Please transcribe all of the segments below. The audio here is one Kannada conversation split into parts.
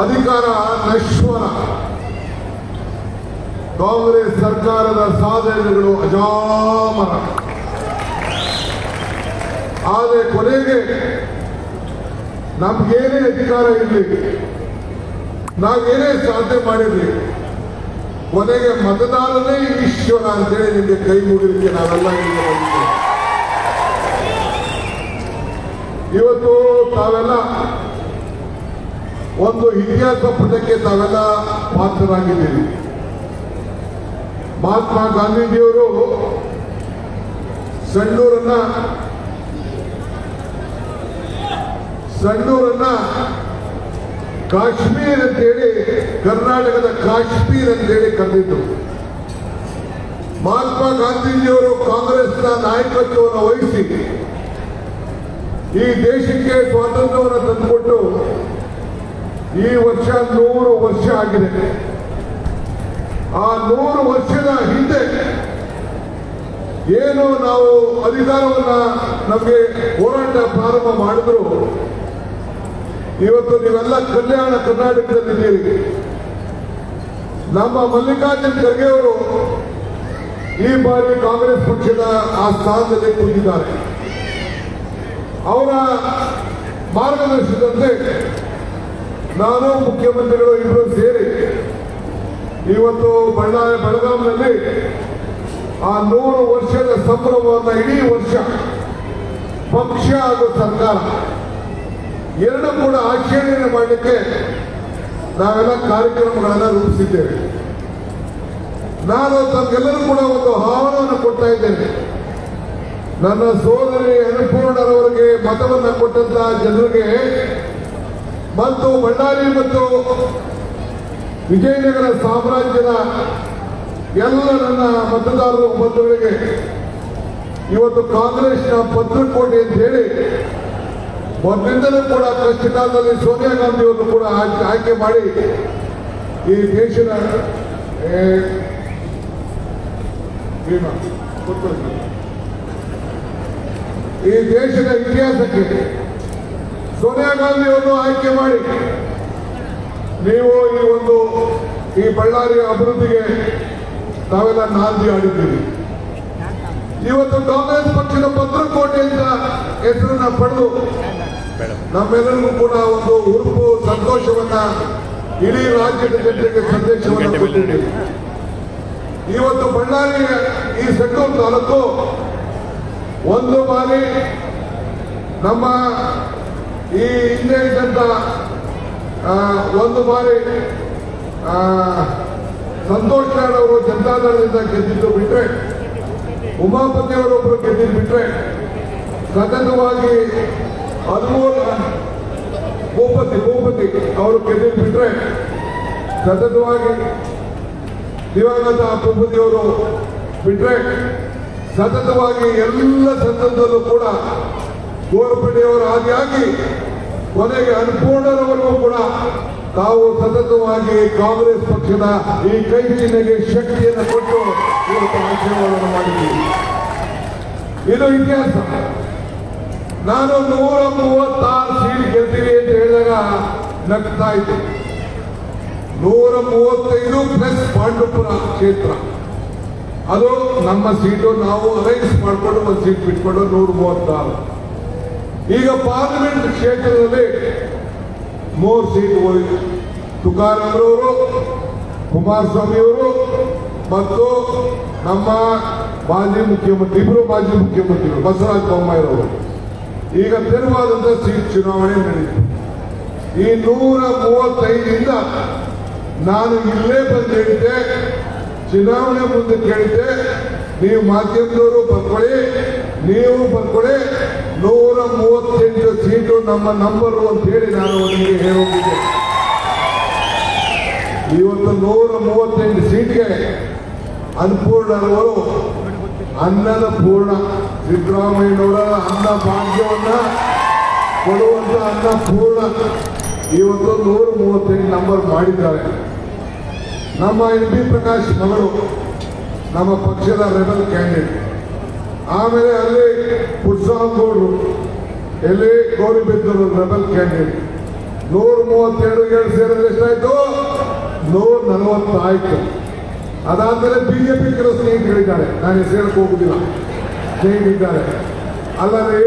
ಅಧಿಕಾರ ನಶ್ವರ. ಕಾಂಗ್ರೆಸ್ ಸರ್ಕಾರದ ಸಾಧನೆಗಳು ಅಜಾಮರ. ಆದರೆ ಕೊನೆಗೆ ನಮ್ಗೇನೇ ಅಧಿಕಾರ ಇರಲಿ, ನಾವೇನೇ ಸಾಧನೆ ಮಾಡಿರಲಿ, ಕೊನೆಗೆ ಮತದಾರನೇ ಈಶ್ವರ ಅಂತೇಳಿ ನಿಮಗೆ ಕೈ ಮುಗಿಲಿಕ್ಕೆ ನಾವೆಲ್ಲ ಇವತ್ತು ತಾವೆಲ್ಲ ಒಂದು ಇತಿಹಾಸ ಪುಟಕ್ಕೆ ತಾವೆಲ್ಲ ಪಾತ್ರರಾಗಿದ್ದೀರಿ. ಮಹಾತ್ಮ ಗಾಂಧೀಜಿಯವರು ಸಣ್ಣೂರನ್ನ ಸಣ್ಣೂರನ್ನ ಕಾಶ್ಮೀರ್ ಅಂತೇಳಿ, ಕರ್ನಾಟಕದ ಕಾಶ್ಮೀರ್ ಅಂತೇಳಿ ಕರೆದಿದ್ದು ಮಹಾತ್ಮ ಗಾಂಧೀಜಿಯವರು ಕಾಂಗ್ರೆಸ್ನ ನಾಯಕತ್ವವನ್ನು ವಹಿಸಿ ಈ ದೇಶಕ್ಕೆ ಸ್ವಾತಂತ್ರ್ಯವನ್ನು ತಂದುಕೊಟ್ಟು ಈ ವರ್ಷ ನೂರು ವರ್ಷ ಆಗಿದೆ. ಆ ನೂರು ವರ್ಷದ ಹಿಂದೆ ಏನು ನಾವು ಅಧಿಕಾರವನ್ನ ನಮಗೆ ಹೋರಾಟ ಪ್ರಾರಂಭ ಮಾಡಿದ್ರು. ಇವತ್ತು ನೀವೆಲ್ಲ ಕಲ್ಯಾಣ ಕರ್ನಾಟಕದಲ್ಲಿದ್ದೀರಿ ನಮ್ಮ ಮಲ್ಲಿಕಾರ್ಜುನ್ ಖರ್ಗೆ ಅವರು ಈ ಬಾರಿ ಕಾಂಗ್ರೆಸ್ ಪಕ್ಷದ ಆ ಸ್ಥಾನದಲ್ಲಿ ಕೂತಿದ್ದಾರೆ. ಅವರ ಮಾರ್ಗದರ್ಶನದಂತೆ ನಾನು ಮುಖ್ಯಮಂತ್ರಿಗಳು ಇಬ್ಬರು ಸೇರಿ ಇವತ್ತು ಬಳ್ಳಾರಿ ಬೆಳಗಾವಿನಲ್ಲಿ ಆ ನೂರು ವರ್ಷದ ಸಂಭ್ರಮವನ್ನು ಇಡೀ ವರ್ಷ ಪಕ್ಷ ಹಾಗೂ ಸರ್ಕಾರ ಎರಡು ಕೂಡ ಆಚರಣೆ ಮಾಡಲಿಕ್ಕೆ ನಾವೆಲ್ಲ ಕಾರ್ಯಕ್ರಮಗಳನ್ನು ರೂಪಿಸಿದ್ದೇವೆ. ನಾನು ತಮಗೆಲ್ಲರೂ ಕೂಡ ಒಂದು ಆಹ್ವಾನವನ್ನು ಕೊಡ್ತಾ ಇದ್ದೇನೆ. ನನ್ನ ಸೋದರಿ ಅನ್ನಪೂರ್ಣರವರಿಗೆ ಮತವನ್ನು ಕೊಟ್ಟಂತಹ ಜನರಿಗೆ ಮತ್ತು ಬಳ್ಳಾರಿ ಮತ್ತು ವಿಜಯನಗರ ಸಾಮ್ರಾಜ್ಯದ ಎಲ್ಲ ನನ್ನ ಮತದಾರರು ಬಂಧುಗಳಿಗೆ ಇವತ್ತು ಕಾಂಗ್ರೆಸ್ನ ಭದ್ರಕೋಟೆ ಅಂತ ಹೇಳಿ, ಮೊದಲಿಂದಲೂ ಕೂಡ ಕಷ್ಟಕಾಲದಲ್ಲಿ ಸೋನಿಯಾ ಗಾಂಧಿ ಅವರನ್ನು ಕೂಡ ಆಯ್ಕೆ ಮಾಡಿ ಈ ದೇಶದ? ಈ ದೇಶದ ಇತಿಹಾಸಕ್ಕೆ ಸೋನಿಯಾ ಗಾಂಧಿ ಅವರನ್ನು ಆಯ್ಕೆ ಮಾಡಿ ನೀವು ಈ ಒಂದು ಈ ಬಳ್ಳಾರಿಯ ಅಭಿವೃದ್ಧಿಗೆ ನಾವೆಲ್ಲ ನಾಂದಿ ಆಡಿದ್ದೀವಿ ಇವತ್ತು ಕಾಂಗ್ರೆಸ್ ಪಕ್ಷದ ಭದ್ರಕೋಟೆ ಅಂತ ಹೆಸರನ್ನ ಪಡೆದು ನಮ್ಮೆಲ್ಲರಿಗೂ ಕೂಡ ಒಂದು ಉರುಪು ಸಂತೋಷವನ್ನ ಇಡೀ ರಾಜ್ಯದ ಜನತೆಗೆ ಸಂದೇಶವನ್ನು ಕೊಟ್ಟಿದ್ದೀವಿ ಇವತ್ತು ಬಳ್ಳಾರಿ ಈ ಸೆಟ್ಟೂರು ತಾಲೂಕು ಒಂದು ಬಾರಿ ನಮ್ಮ ಒಂದು ಬಾರಿ ಸಂತೋಷ್ ನಾಡ್ ಅವರು ಜನತಾದಳದಿಂದ ಗೆದ್ದಿದ್ದು ಬಿಟ್ರೆ, ಉಮಾಪತಿ ಅವರೊಬ್ಬರು ಗೆದ್ದಿದ್ದು ಬಿಟ್ರೆ, ಸತತವಾಗಿ ಹದಿಮೂರು ಭೂಪತಿ ಭೂಪತಿ ಅವರು ಗೆದ್ದಿದ್ದು ಬಿಟ್ರೆ, ಸತತವಾಗಿ ದಿವಂಗತ ಭೂಪತಿಯವರು ಬಿಟ್ರೆ, ಸತತವಾಗಿ ಎಲ್ಲ ಸಂದರ್ಭದಲ್ಲೂ ಕೂಡ ಗೋರ್ಪಡೆಯವರು ಆದಿಯಾಗಿ ಕೊನೆಗೆ ಅನ್ಪೂರ್ಣರವರೆಗೂ ಕೂಡ ತಾವು ಸತತವಾಗಿ ಕಾಂಗ್ರೆಸ್ ಪಕ್ಷದ ಈ ಕೈ ಚಿಹ್ನೆಗೆ ಶಕ್ತಿಯನ್ನು ಕೊಟ್ಟು ಇವತ್ತು ಆಶೀರ್ವಾದವನ್ನು ಮಾಡಿದ್ದೀವಿ. ಇದು ಇತಿಹಾಸ. ನಾನು ನೂರ ಮೂವತ್ತಾರು ಸೀಟ್ ಗೆಲ್ತೀವಿ ಅಂತ ಹೇಳಿದಾಗ ನಗ್ತಾ ಇದ್ದೆ. ನೂರ ಮೂವತ್ತೈದು ಪ್ಲಸ್ ಪಾಂಡುಪುರ ಕ್ಷೇತ್ರ. ಅದು ನಮ್ಮ ಸೀಟು ನಾವು ಅರೇಂಜ್ ಮಾಡಿಕೊಂಡು ಒಂದು ಸೀಟ್ ಬಿಟ್ಕೊಂಡು ನೂರ ಮೂವತ್ತಾರು. ಈಗ ಪಾರ್ಲಿಮೆಂಟ್ ಕ್ಷೇತ್ರದಲ್ಲಿ ಮೂರು ಸೀಟ್ ಹೋಯಿತು. ತುಕಾರಾಮ್ರವರು ಕುಮಾರಸ್ವಾಮಿ ಅವರು ಮತ್ತು ನಮ್ಮ ಮಾಜಿ ಮುಖ್ಯಮಂತ್ರಿ ಇಬ್ಬರು ಮಾಜಿ ಮುಖ್ಯಮಂತ್ರಿಗಳು, ಬಸವರಾಜ ಬೊಮ್ಮಾಯಿರವರು. ಈಗ ತೆರವಾದಂತ ಸೀಟ್ ಚುನಾವಣೆ ನಡೆಯಿತು ಈ ನೂರ ಮೂವತ್ತೈದರಿಂದ ನಾನು ಇಲ್ಲೇ ಬಂದು ಹೇಳಿದ್ದೆ ಚುನಾವಣೆ ಮುಂದೆ ಕೇಳಿದ್ದೆ ನೀವು ಮಾಧ್ಯಮದವರು ಬರ್ಕೊಳ್ಳಿ ನೀವು ಬರ್ಕೊಳ್ಳಿ ನೂರ ಮೂವತ್ತೆಂಟು ಸೀಟು ನಮ್ಮ ನಂಬರು ಅಂತ ಹೇಳಿ ನಾನು ನಿಮಗೆ ಹೇಳಿದ್ದೆ. ಇವತ್ತು ನೂರ ಮೂವತ್ತೆಂಟು ಸೀಟ್ಗೆ ಅನ್ಪೂರ್ಣರವರು ಅನ್ನದ ಪೂರ್ಣ. ಸಿದ್ದರಾಮಯ್ಯನವರ ಅನ್ನ ಭಾಗ್ಯವನ್ನ ಕೊಡುವಂತ ಅನ್ನ ಪೂರ್ಣ. ಇವತ್ತು ನೂರ ಮೂವತ್ತೆಂಟು ನಂಬರ್ ಮಾಡಿದ್ದಾರೆ. ನಮ್ಮ ಎನ್ ಬಿ ಪ್ರಕಾಶ್ ಮಗಳು, ನಮ್ಮ ಪಕ್ಷದ ರೆಬಲ್ ಕ್ಯಾಂಡಿಡೇಟ್. ಆಮೇಲೆ ಅಲ್ಲಿ ಪುಟ್ಸಾಂಗೌಡರು ಎಲ್ಲಿ ಗೌರಿಬಿದ್ದೂರು ರೆಬಲ್ ಕ್ಯಾಂಡಿಡೇಟ್ ನೂರ ಮೂವತ್ತೆರಡು ಏಳು ಸೇರಿದ್ರೆ ನೂರ ನಲವತ್ತಾಯ್ತು. ಅದಾದಮೇಲೆ ಬಿ ಜೆ ಪಿ ಕೆಲವು ಸ್ನೇಹಿತರಿದ್ದಾರೆ. ನಾನು ಸೇರಕ್ಕೆ ಹೋಗುದಿಲ್ಲ. ಸ್ನೇಹಿತರಿದ್ದಾರೆ. ಅಲ್ಲದೆ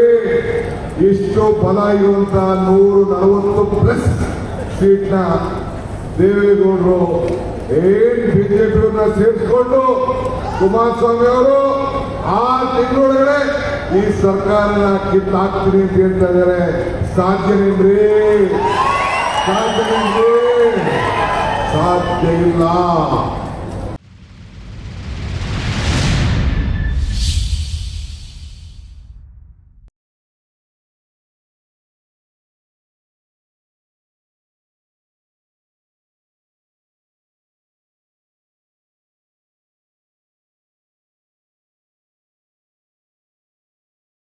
ಇಷ್ಟು ಬಲ ಇರುವಂತಹ ನೂರು ನಲವತ್ತು ಪ್ಲಸ್ ಸೀಟ್ನ ದೇವೇಗೌಡರು ಏನ್ ಬಿಜೆಪಿಯನ್ನ ಸೇರಿಸ್ಕೊಂಡು ಕುಮಾರಸ್ವಾಮಿ ಅವರು ಆ ತಿಂಗಳೊಳಗಡೆ ಈ ಸರ್ಕಾರನ ಕಿತ್ತಾಕ್ತೀನಿ ಅಂತ ಹೇಳ್ತಾ ಇದ್ದಾರೆ. ಸಾಧ್ಯನೇನ್ರಿ? ಸಾಧ್ಯನೇನ್ರಿ? ಸಾಧ್ಯ ಇಲ್ಲ.